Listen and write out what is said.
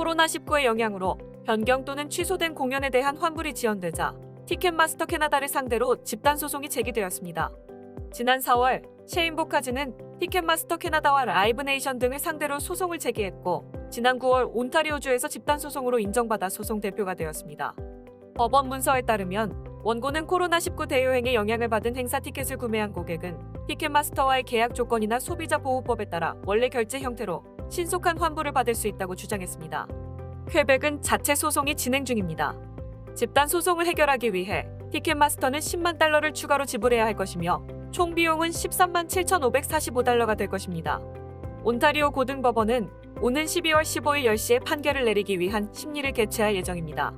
코로나19의 영향으로 변경 또는 취소된 공연에 대한 환불이 지연되자 티켓마스터 캐나다를 상대로 집단 소송이 제기되었습니다. 지난 4월 셰인 보카즈는 티켓마스터 캐나다와 라이브네이션 등을 상대로 소송을 제기했고 지난 9월 온타리오주에서 집단 소송으로 인정받아 소송 대표가 되었습니다. 법원 문서에 따르면 원고는 코로나19 대유행에 영향을 받은 행사 티켓을 구매한 고객은 티켓마스터와의 계약 조건이나 소비자 보호법에 따라 원래 결제 형태로 신속한 환불을 받을 수 있다고 주장했습니다. 퀘벡은 자체 소송이 진행 중입니다. 집단 소송을 해결하기 위해 티켓마스터는 10만 달러를 추가로 지불해야 할 것이며 총 비용은 13만 7,545달러가 될 것입니다. 온타리오 고등법원은 오는 12월 15일 10시에 판결을 내리기 위한 심리를 개최할 예정입니다.